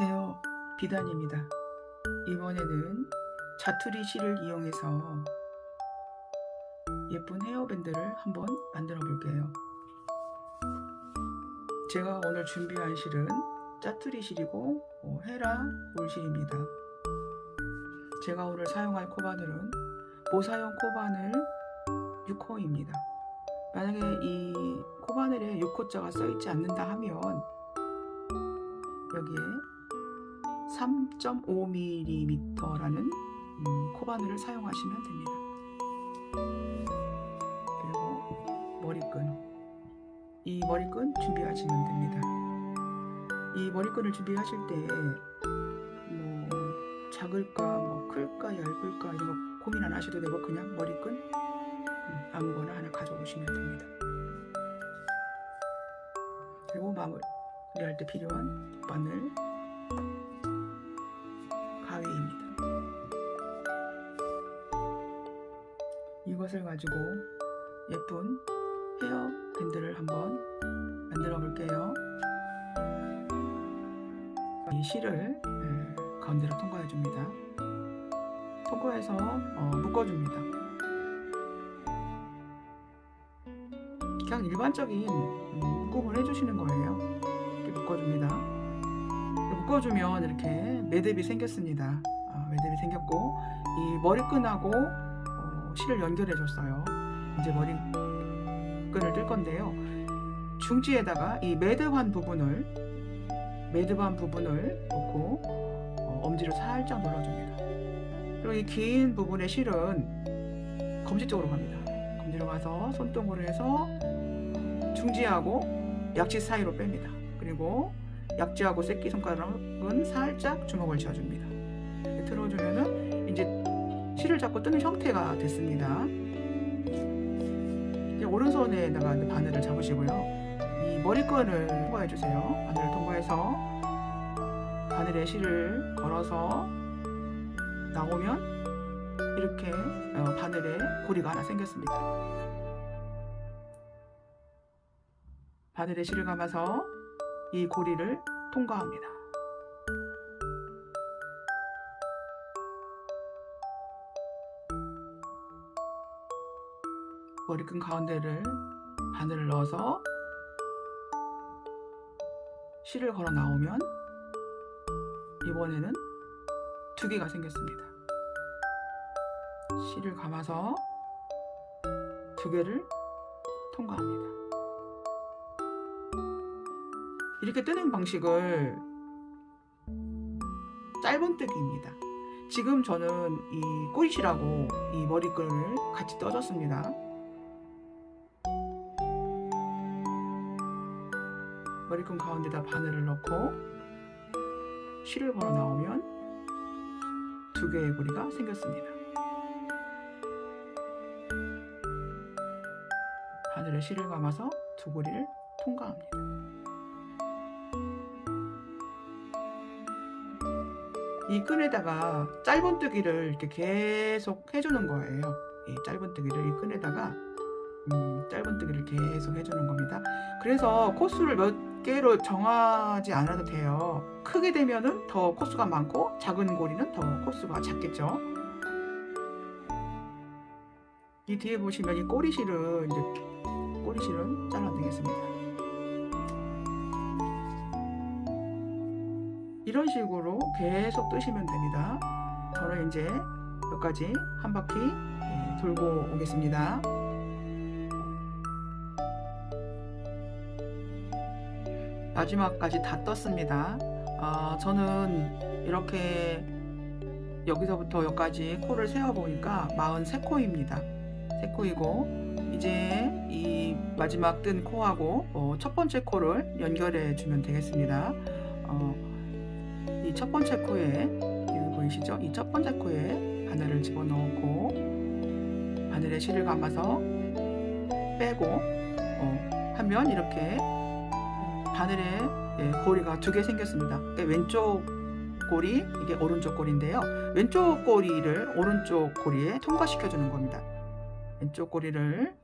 안녕하세요. 비단입니다. 이번에는 자투리 실을 이용해서 예쁜 헤어밴드를 한번 만들어 볼게요. 제가 오늘 준비한 실은 짜투리 실이고 어, 헤라 울실입니다. 제가 오늘 사용할 코바늘은 모사용 코바늘 6호입니다. 만약에 이 코바늘에 6호자가 써있지 않는다 하면 여기에 3.5mm라는 음, 코바늘을 사용하시면 됩니다. 그리고 머리끈. 이 머리끈 준비하시면 됩니다. 이 머리끈을 준비하실 때, 뭐, 작을까, 뭐, 클까, 얇을까, 이런 거 고민 안 하셔도 되고, 그냥 머리끈, 음, 아무거나 하나 가져오시면 됩니다. 그리고 마무리할 때 필요한 바늘, 것을 가지고 예쁜 헤어 밴드를 한번 만들어 볼게요. 이 실을 음, 가운데로 통과해 줍니다. 통과해서 어, 묶어 줍니다. 그냥 일반적인 음, 묶음을 해주시는 거예요. 이렇게 묶어줍니다. 묶어주면 이렇게 매듭이 생겼습니다. 어, 매듭이 생겼고 이 머리끈하고 어, 실을 연결해 줬어요. 이제 머리끈을 뜰 건데요. 중지에다가 이 매듭한 부분을 매듭한 부분을 놓고 어, 엄지로 살짝 눌러줍니다. 그리고 이 긴 부분의 실은 검지 쪽으로 갑니다. 검지로 가서 손등으로 해서 중지하고 약지 사이로 뺍니다. 그리고 약지하고 새끼손가락은 살짝 주먹을 쥐어줍니다. 틀어주면은 실을 잡고 뜨는 형태가 됐습니다. 이제 오른손에다가 바늘을 잡으시고요. 이 머리끈을 통과해 주세요. 바늘을 통과해서 바늘에 실을 걸어서 나오면 이렇게 어, 바늘에 고리가 하나 생겼습니다. 바늘에 실을 감아서 이 고리를 통과합니다. 머리끈 가운데를 바늘을 넣어서 실을 걸어 나오면 이번에는 두 개가 생겼습니다. 실을 감아서 두 개를 통과합니다. 이렇게 뜨는 방식을 짧은 뜨기입니다. 지금 저는 이 꼬리실하고 이 머리끈을 같이 떠줬습니다. 머리끈 가운데다 바늘을 넣고 실을 걸어 나오면 두 개의 고리가 생겼습니다. 바늘에 실을 감아서 두 고리를 통과합니다. 이 끈에다가 짧은뜨기를 이렇게 계속 해주는 거예요. 이 짧은뜨기를 이 끈에다가 음, 짧은뜨기를 계속 해주는 겁니다. 그래서 코수를 몇 개로 정하지 않아도 돼요. 크게 되면은 더 코수가 많고 작은 고리는 더 코수가 작겠죠. 이 뒤에 보시면 이 꼬리실은 이제 꼬리실은 잘라내겠습니다. 이런 식으로 계속 뜨시면 됩니다. 저는 이제 여기까지 한 바퀴 예, 돌고 오겠습니다. 마지막까지 다 떴습니다. 아, 저는 이렇게 여기서부터 여기까지 코를 세어보니까 43코입니다. 3코이고 이제 이 마지막 뜬 코하고 어, 첫 번째 코를 연결해 주면 되겠습니다. 어, 이 첫 번째 코에 여기 보이시죠? 이 첫 번째 코에 바늘을 집어넣고 바늘에 실을 감아서 빼고 어, 하면 이렇게 바늘에 예, 고리가 두 개 생겼습니다. 그러니까 왼쪽 고리 이게 오른쪽 고리인데요. 왼쪽 고리를 오른쪽 고리에 통과시켜 주는 겁니다. 왼쪽 고리를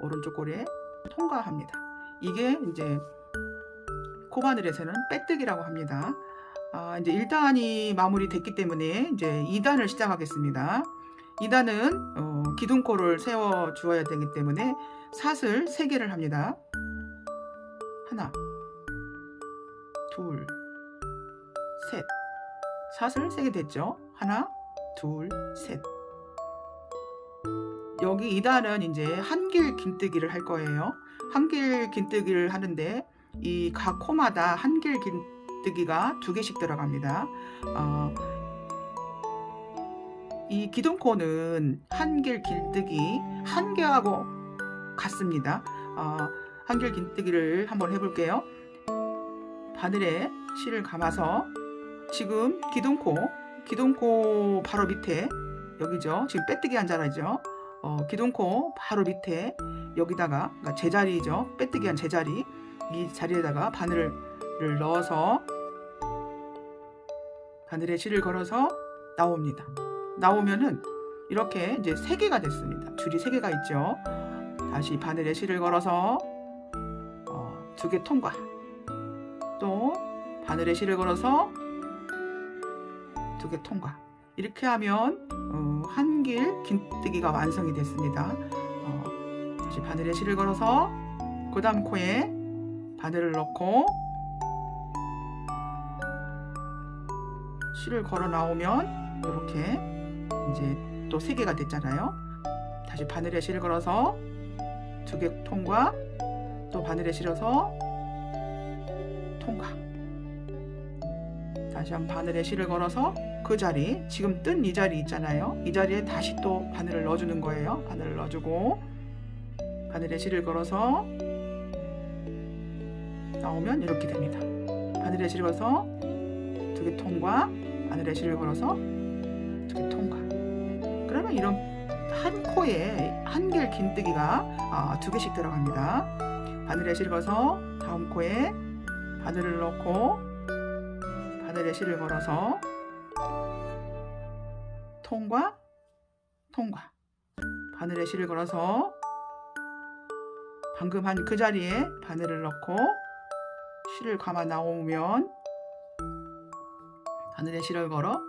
오른쪽 고리에 통과합니다. 이게 이제 코바늘에서는 빼뜨기라고 합니다. 아, 이제 1단이 마무리됐기 때문에 이제 2단을 시작하겠습니다. 2단은 어, 기둥코를 세워 주어야 되기 때문에 사슬 3개를 합니다. 하나, 둘, 셋. 사슬 3개 됐죠? 하나, 둘, 셋. 여기 2단은 이제 한길 긴뜨기를 할 거예요. 한길 긴뜨기를 하는데 이 각 코마다 한길 긴뜨기가 두 개씩 들어갑니다. 어, 이 기둥코는 한길 긴뜨기 한 개하고 같습니다. 어, 한길 긴뜨기를 한번 해볼게요. 바늘에 실을 감아서 지금 기둥코, 기둥코 바로 밑에 여기죠. 지금 빼뜨기 한 자리죠. 어, 기둥코 바로 밑에 여기다가 그러니까 제자리죠. 빼뜨기 한 제자리 이 자리에다가 바늘을 넣어서 바늘에 실을 걸어서 나옵니다. 나오면은 이렇게 이제 세 개가 됐습니다. 줄이 세 개가 있죠. 다시 바늘에 실을 걸어서 어, 두개 통과. 또 바늘에 실을 걸어서 두 개 통과. 이렇게 하면 어, 한길 긴뜨기가 완성이 됐습니다. 어, 다시 바늘에 실을 걸어서 그 다음 코에 바늘을 넣고 실을 걸어 나오면 이렇게 이제 또 세 개가 됐잖아요. 다시 바늘에 실을 걸어서 두 개 통과 또 바늘에 실어서 통과. 다시 한번 바늘에 실을 걸어서 그 자리 지금 뜬 이 자리 있잖아요. 이 자리에 다시 또 바늘을 넣어주는 거예요. 바늘을 넣어주고 바늘에 실을 걸어서 나오면 이렇게 됩니다. 바늘에 실을 걸어서 두 개 통과 바늘에 실을 걸어서 두 개 통과. 그러면 이런 한 코에 한 길 긴뜨기가 아, 두 개씩 들어갑니다. 바늘에 실을 걸어서 다음 코에 바늘을 넣고 바늘에 실을 걸어서 통과 통과. 바늘에 실을 걸어서 방금 한 그 자리에 바늘을 넣고 실을 감아 나오면 바늘에 실을 걸어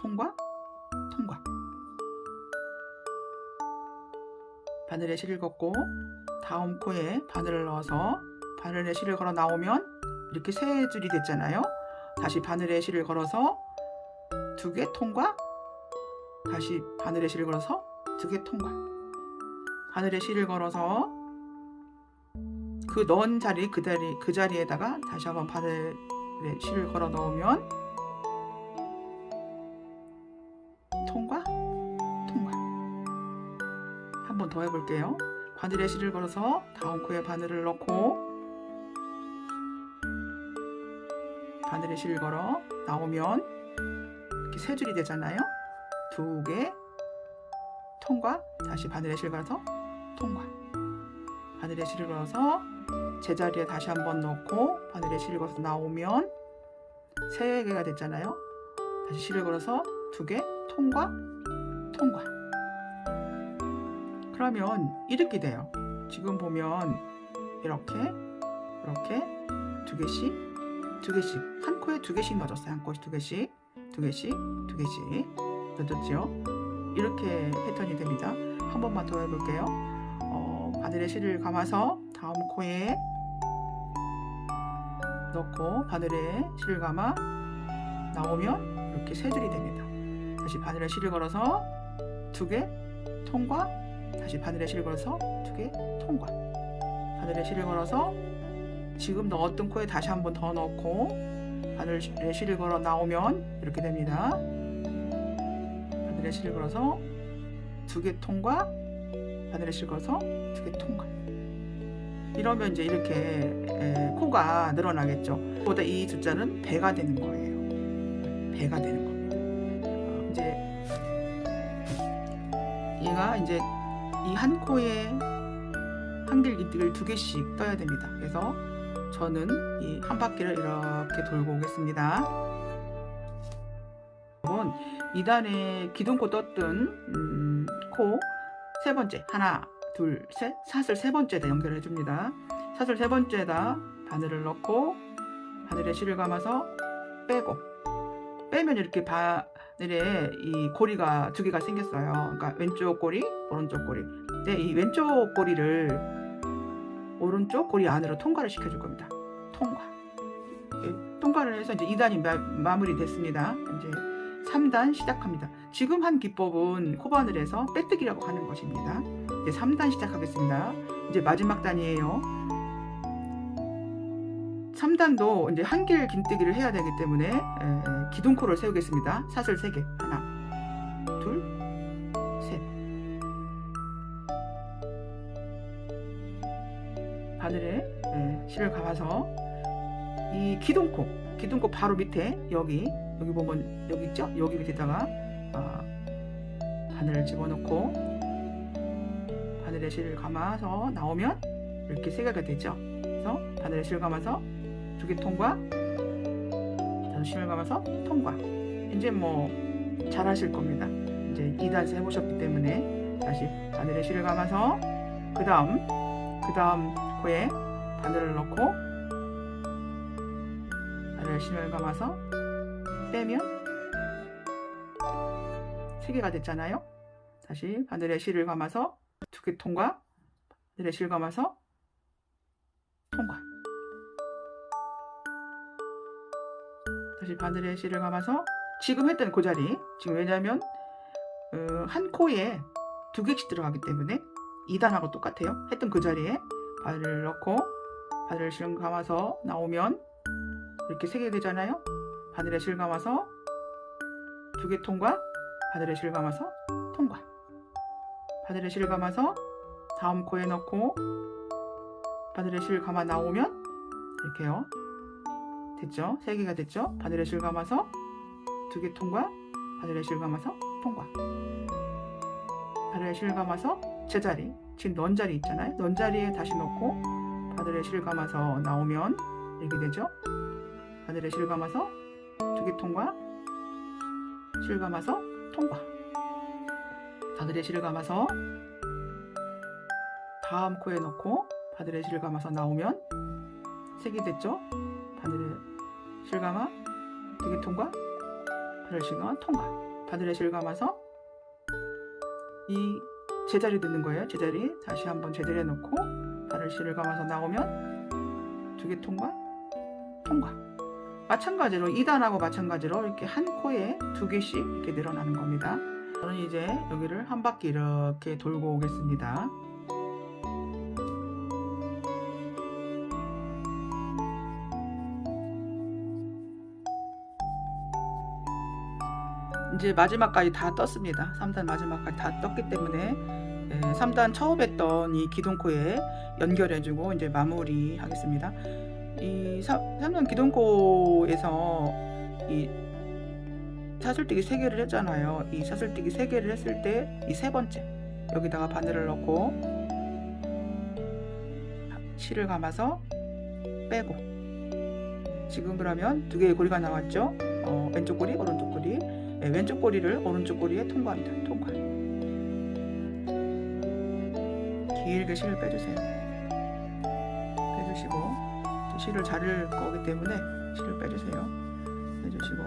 통과 통과. 바늘에 실을 걷고 다음 코에 바늘을 넣어서 바늘에 실을 걸어 나오면 이렇게 세 줄이 됐잖아요. 다시 바늘에 실을 걸어서 두 개 통과. 다시 바늘에 실을 걸어서 두 개 통과. 바늘에 실을 걸어서 그 넣은 자리 그 자리 그 자리에다가 다시 한번 바늘에 실을 걸어 넣으면 통과 통과. 한번 더 해볼게요. 바늘에 실을 걸어서 다음 코에 바늘을 넣고 바늘에 실을 걸어 나오면 이렇게 세 줄이 되잖아요. 두 개 통과 다시 바늘에 실을 걸어서 통과 바늘에 실을 걸어서 제자리에 다시 한번 넣고 바늘에 실을 걸어서 나오면 세 개가 됐잖아요. 다시 실을 걸어서 두 개 통과 통과 그러면 이렇게 돼요. 지금 보면 이렇게 이렇게 두 개씩 두 개씩 한 코에 두 개씩 넣어줬어요. 한 코에 두 개씩 두 개씩 두 개씩 넣어줬죠. 이렇게 패턴이 됩니다. 한 번만 더 해볼게요. 어, 바늘에 실을 감아서 다음 코에 넣고 바늘에 실을 감아 나오면 이렇게 세 줄이 됩니다. 다시 바늘에 실을 걸어서 두 개 통과 다시 바늘에 실을 걸어서 두 개 통과 바늘에 실을 걸어서 지금 넣었던 코에 다시 한 번 더 넣고 바늘에 실을 걸어 나오면 이렇게 됩니다. 바늘에 실을 걸어서 두 개 통과 바늘에 실을 걸어서 두 개 통과. 이러면 이제 이렇게 에, 코가 늘어나겠죠. 보다 이 숫자는 배가 되는 거예요. 배가 되는 겁니다. 어, 이제 얘가 이제 이 한 코에 한길 긴뜨기를 두 개씩 떠야 됩니다. 그래서 저는 이 한 바퀴를 이렇게 돌고 오겠습니다. 여러분, 2단에 기둥코 떴던 음, 코세 번째 하나 둘 셋 사슬 세 번째에다 연결해 줍니다. 사슬 세 번째에다 바늘을 넣고 바늘에 실을 감아서 빼고 빼면 이렇게 바늘에 이 고리가 두 개가 생겼어요. 그러니까 왼쪽 고리, 오른쪽 고리. 근데 이 왼쪽 고리를 오른쪽 고리 안으로 통과를 시켜줄 겁니다. 통과. 예, 통과를 해서 이제 2단이 마, 무리 됐습니다. 이제 3단 시작합니다. 지금 한 기법은 코바늘에서 빼뜨기라고 하는 것입니다. 이제 3단 시작하겠습니다. 이제 마지막 단이에요. 3단도 이제 한길 긴뜨기를 해야 되기 때문에 에, 기둥코를 세우겠습니다. 사슬 3개. 하나, 바늘에 에, 실을 감아서 이 기둥코, 기둥코 바로 밑에 여기 여기 보면 여기 있죠? 여기 밑에다가 아, 바늘을 집어넣고 바늘에 실을 감아서 나오면 이렇게 세 개가 되죠. 그래서 바늘에 실 감아서 두 개 통과, 다시 실을 감아서 통과. 이제 뭐 잘하실 겁니다. 이제 2단에서 해보셨기 때문에 다시 바늘에 실을 감아서 그 다음 그 다음 코에 바늘을 넣고 바늘에 실을 감아서 빼면 세 개가 됐잖아요. 다시 바늘에 실을 감아서 두개 통과, 바늘에 실 감아서 통과. 다시 바늘에 실을 감아서 지금 했던 그 자리 지금 왜냐하면 어, 한 코에 두 개씩 들어가기 때문에 2단하고 똑같아요. 했던 그 자리에 바늘을 넣고 바늘에 실 감아서 나오면 이렇게 세 개 되잖아요. 바늘에 실 감아서 두 개 통과, 바늘에 실 감아서 통과. 바늘에 실 감아서 다음 코에 넣고 바늘에 실 감아 나오면 이렇게요. 됐죠? 세 개가 됐죠? 바늘에 실 감아서 두 개 통과, 바늘에 실 감아서 통과. 바늘에 실 감아서 제자리, 지금 넌 자리 있잖아요. 넌 자리에 다시 넣고 바늘에 실 감아서 나오면 이렇게 되죠? 바늘에 실 감아서 두 개 통과, 실 감아서 통과. 바늘에 실 감아서 다음 코에 넣고 바늘에 실 감아서 나오면 세개 됐죠? 바늘에 실 감아 두 개 통과, 바늘에 실 감아 통과. 바늘에 실 감아서 이 제자리 듣는 거예요. 제자리 다시 한번 제자리에 넣고 바늘 실을 감아서 나오면 두 개 통과, 통과. 마찬가지로 2단하고 마찬가지로 이렇게 한 코에 두 개씩 이렇게 늘어나는 겁니다. 저는 이제 여기를 한 바퀴 이렇게 돌고 오겠습니다. 이제 마지막까지 다 떴습니다. 3단 마지막까지 다 떴기 때문에 3단 처음 했던 이 기둥코에 연결해주고 이제 마무리 하겠습니다. 이 3단 기둥코에서 이 사슬뜨기 3개를 했잖아요. 이 사슬뜨기 3개를 했을 때 이 세 번째 여기다가 바늘을 넣고 실을 감아서 빼고 지금 그러면 두 개의 고리가 나왔죠. 어, 왼쪽 고리, 오른쪽 고리. 네, 왼쪽 고리를 오른쪽 고리에 통과합니다. 통과. 길게 실을 빼주세요. 빼주시고 실을 자를 거기 때문에 실을 빼주세요. 빼주시고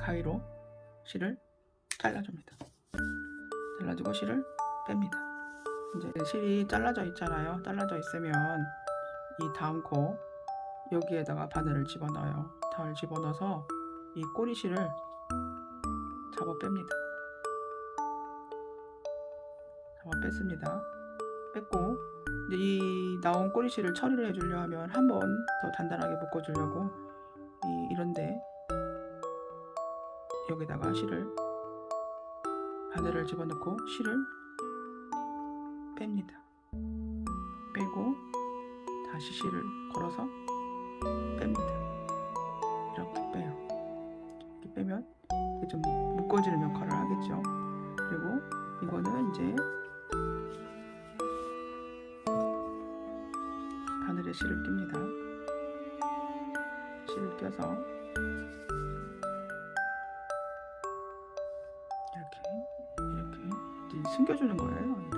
가위로 실을 잘라줍니다. 잘라주고 실을 뺍니다. 이제 실이 잘라져 있잖아요. 잘라져 있으면 이 다음 코 여기에다가 바늘을 집어넣어요. 바늘 집어넣어서 이 꼬리실을 잡아 뺍니다. 잡아 뺐습니다. 뺐고 이제 이 나온 꼬리실을 처리를 해주려 하면 한 번 더 단단하게 묶어주려고 이 이런데 여기다가 실을 바늘을 집어넣고 실을 뺍니다. 빼고 다시 실을 걸어서 뺍니다. 이렇게 빼요. 이렇게 빼면 이게 좀 묶어지는 역할을 하겠죠. 그리고 이거는 이제 바늘에 실을 낍니다. 실을 껴서 이렇게 이렇게 숨겨주는 거예요.